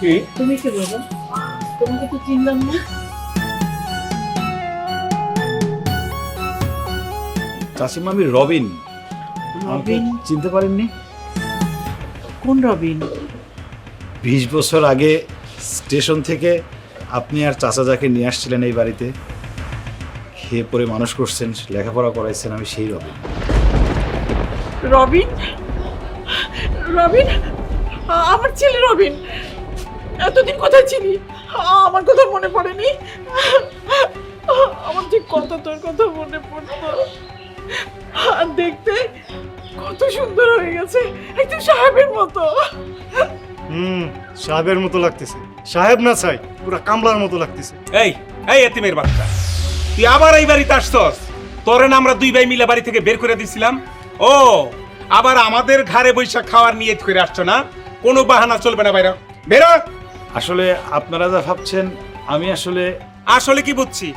কে? তুমি কে বাবা তোমাকে তো চিনলাম না। চাচিমা আমি রবিন। আমাকে রবিন? চিনতে পারেননি? কোন রবিন? বিশ বছর আগে স্টেশন থেকে আপনি আর চাচা যাকে নিয়ে আসছিলেন এই বাড়িতে। খেয়ে পরে মানুষ করছেন লেখাপড়া করাইছেন আমি সেই রবিন। রবিন? রবিন? আমার ছেলে রবিন। এতদিন কোথায় ছিলি? আমার কথা মনে পড়েনি? আমার যে কত তোর কথা মনে পড়তো। আর দেখতে কত সুন্দর হয়ে গেছে একদম সাহেবের মতো। হুম সাহেবের মতো লাগতেছে। সাহেব না চাই পুরা কামলার মতো লাগতেছে। এই এই এতিমের বাচ্চা তুই আবার এই বাড়িতে আসছস? তোরে না আমরা দুই ভাই মিলে বাড়ি থেকে বের করে দিছিলাম? ও আবার আমাদের ঘরে বৈশাখ খাওয়ার নিয়ত করে আসছো না? কোনো বাহানা চলবে না বাইরে। বেরো! আসলে আপনারা যা ভাবছেন আমি আসলে আসলে কি বুঝছি?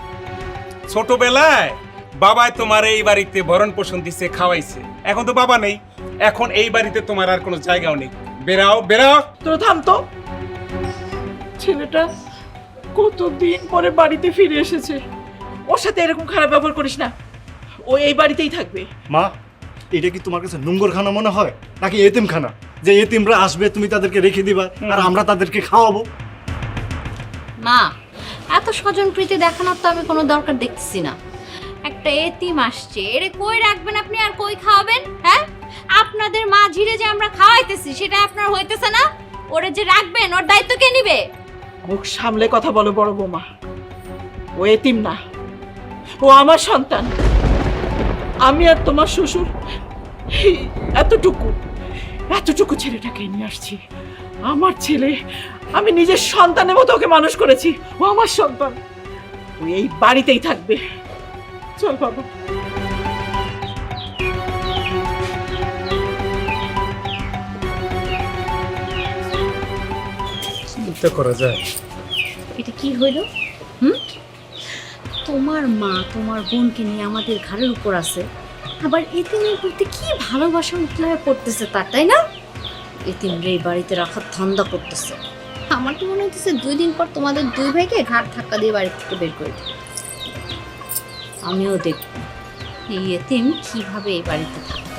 ছোটবেলায় বাবাই তোমার এই বাড়িতে ভরণ পোষণ দিছে খাওয়াইছে। এখন তো বাবা নেই। এখন এই বাড়িতে তোমার আর কোনো জায়গাও নেই। বেরাও বেরাও তোরা থামতো ছেলেটা কতদিন পরে বাড়িতে ফিরে এসেছে। ওর সাথে এরকম খারাপ ব্যবহার করিস না। ও এই বাড়িতেই থাকবে। মা এটা কি তোমার কাছে নোংরখানা মনে হয়? নাকি এতিমখানা? যে এতিমরা আসবে তুমি তাদেরকে রেখে দিবা আর আমরা তাদেরকে খাওয়াবো। মা এত স্বজন প্রীতি দেখানোর তো আমি কোনো দরকার দেখতেছি না। একটা এতিম আসছে এরে কই রাখবেন আপনি আর কই খাওয়াবেন হ্যাঁ? আপনাদের মা ঝিরে যে আমরা খাওয়াইতেছি সেটা আপনার হইতেছে না? ওরে যে রাখবেন ওর দায়িত্ব কে নিবে? মুখ সামলে কথা বলো বড় বৌমা। ও এতিম না। ও আমার সন্তান। আমি আর তোমার শ্বশুর এতটুকু। এতটুকু ছেলেটাকে নিয়ে আসছি। আমার ছেলে আমি নিজের সন্তানের মতো ওকে মানুষ করেছি। ও আমার সন্তান। ও এই বাড়িতেই থাকবে। চল বাবা। চিন্তা করা যায়। এটা কি হইল হুম? তোমার মা তোমার বোনকে নিয়ে আমাদের ঘরের উপর আছে। আবার এতিমের প্রতি কি ভালোবাসা উঠলে পড়তেছে তার, তাই না? এতিম এই বাড়িতে রাখার ধান্দা করতেছে। আমার তো মনে হচ্ছে দুই দিন পর তোমাদের দুই ভাইকে ঘাট ধাক্কা দিয়ে বাড়ি থেকে বের করে আমিও দেখব। এই এতিম কীভাবে এই বাড়িতে থাকে